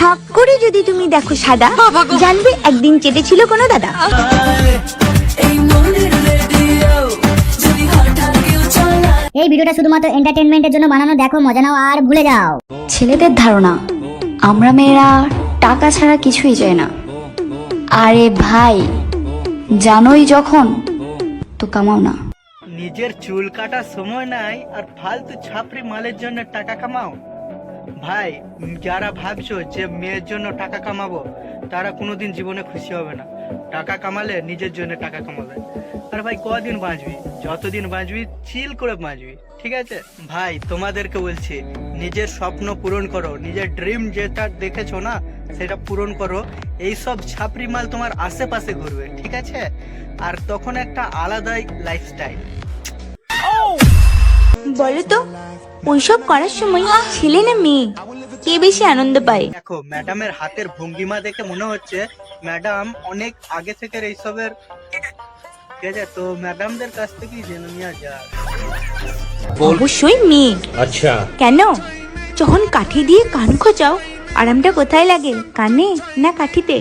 হাক করে যদি তুমি দেখো সাদা জানবে একদিন চেটেছিল কোনো দাদা। এই ভিডিওটা শুধুমাত্র এন্টারটেনমেন্টের জন্য বানানো দেখো মজা নাও আর ভুলে যাও। ছেলেদের ধারণা আমরা মেয়েরা টাকা ছাড়া কিছুই চাই না। আরে ভাই জানোই যখন তো কামাও না। নিজের চুল কাটার সময় নাই আর ফালতু ছাপরি মালের জন্য টাকা কামাও। ভাই যারা ভাবছ যে মেয়ের জন্য টাকা কামাবো, তারা কোনোদিন জীবনে খুশি হবে না। টাকা কামালে নিজের জন্য টাকা কামাবে। আর ভাই, কদিন বাঁচবি? যতদিন বাঁচবি, চিল করে বাঁচবি, ঠিক আছে? ভাই, তোমাদেরকে বলছি, নিজের স্বপ্ন পূরণ করো। নিজের ড্রিম যেটা দেখেছ না, সেটা পূরণ করো। এইসব ছাপরি মাল তোমার আশেপাশে ঘুরবে, ঠিক আছে? আর তখন একটা আলাদাই লাইফস্টাইল বলো তো ওইসব করার সময় ছেলে না মেয়ে? কে বেশি আনন্দ পায়? দেখো ম্যাডামের হাতের ভঙ্গিমা দেখে মনে হচ্ছে ম্যাডাম অনেক আগে থেকে এইসবের কেন? কাঠি দিয়ে কান খোঁচাও আরামটা কোথায় লাগে? কানে না কাঠিতে?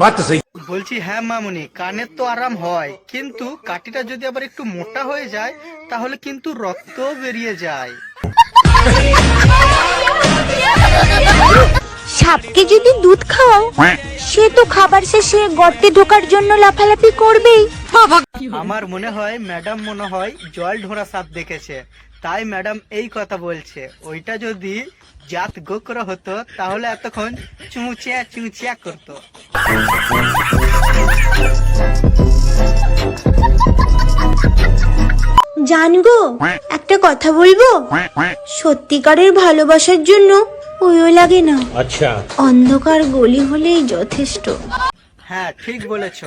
বলছি হ্যাঁ মামুনি কানের তো আরাম হয় কিন্তু কাঠিটা যদি আবার একটু মোটা হয়ে যায় তাহলে কিন্তু রক্ত বেরিয়ে যায়। সাপকে যদি দুধ খাওয়াও সে তো খাবার শেষে গর্তে ঢোকার জন্য লাফালাফি করবেই। আমার মনে হয় ম্যাডাম মনে হয় জল ঢোরা সাপ দেখেছে। তাই ম্যাডাম এই কথা বলছে। ওইটা যদি জাত গোকরা হতো তাহলে এতক্ষণ চুঁচিয়া চুঁচিয়া করতো। জানগো একটা কথা বলব? সত্যিকারের ভালোবাসার জন্য ওইও লাগে না। আচ্ছা। অন্ধকার গলি হলেই যথেষ্ট। হ্যাঁ ঠিক বলেছ।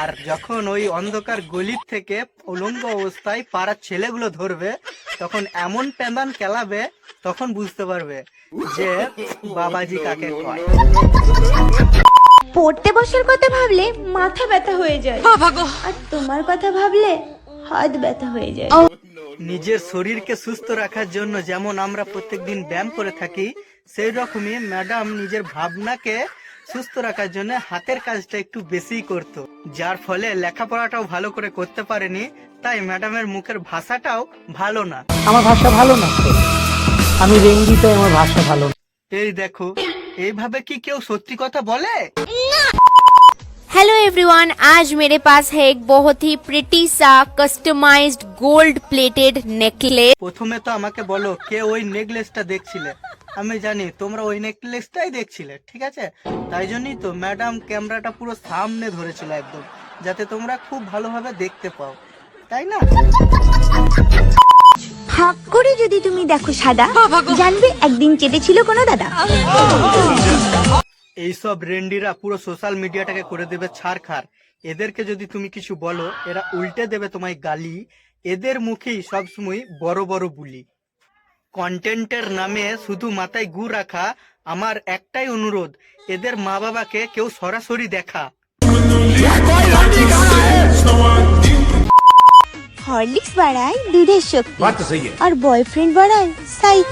আর যখন ওই অন্ধকার গলির থেকে উলঙ্গ অবস্থায় পাড়ার ছেলেগুলো ধরবে তখন এমন প্যান্দান কেলাবে তখন বুঝতে পারবে যে বাবাজি কাকে কয়। পড়তে বসার কথা ভাবলে মাথা ব্যথা হয়ে যায়। আর তোমার কথা ভাবলে হাত ব্যথা হয়ে যায়। নিজের শরীরকে সুস্থ রাখার জন্য যেমন আমরা প্রত্যেকদিন ব্যায়াম করে থাকি সেই রকমই ম্যাডাম নিজের ভাবনাকে সুস্থ রাখার জন্য হাতের কাজটা একটু বেশি করত যার ফলে লেখাপড়াটাও ভালো করে করতে পারেনি তাই ম্যাডামের মুখের ভাষাটাও ভালো না আমার ভাষা ভালো না তো। আমি রেঙ্গি তাই আমার ভাষা ভালো না। এই দেখো এইভাবে কি কেউ সত্যি কথা বলে हेलो एवरीवन आज मेरे पास है एक बहुत ही प्रिटी सा कस्टमाइज्ड गोल्ड प्लेटेड नेकलेस প্রথমে তো আমাকে বলো কে ওই নেকলেসটা দেখছিলে আমি জানি তোমরা ওই নেকলেসটাই দেখছিলে ঠিক আছে? তাই জন্যই তো ম্যাডাম ক্যামেরাটা পুরো সামনে ধরেছিল একদম যাতে তোমরা খুব ভালোভাবে দেখতে পাও তাই না? হাক করে যদি তুমি দেখো সাদা জানবে একদিন চেটেছিল কোনো দাদা। এইসব রেন্ডিরা পুরো সোশ্যাল মিডিয়াটাকে করে দেবে ছাড়খাড় এদেরকে যদি তুমি কিছু বলো এরা উল্টে দেবে তোমায় গালি। এদের মুখেই সবসময় বড় বড় বুলি। কন্টেন্টের নামে শুধু মাথায় গু রাখা আমার একটাই অনুরোধ এদের মা বাবাকে কেউ সরাসরি দেখা। হরলিক্স বাড়ায় দুধের শক্তি। আর বয়ফ্রেন্ড বাড়ায় সাইজ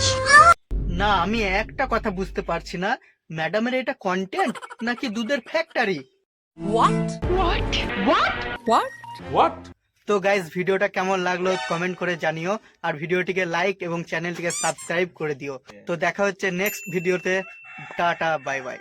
না আমি একটা কথা বুঝতে পারছি না। ম্যাডামের এটা কন্টেন্ট নাকি দুধের factory what what what what তো গাইজ ভিডিওটা কেমন লাগল কমেন্ট করে জানিও, আর ভিডিওটিকে লাইক এবং চ্যানেলটিকে সাবস্ক্রাইব করে দিও। তো দেখা হচ্ছে নেক্সট ভিডিওতে টাটা বাই বাই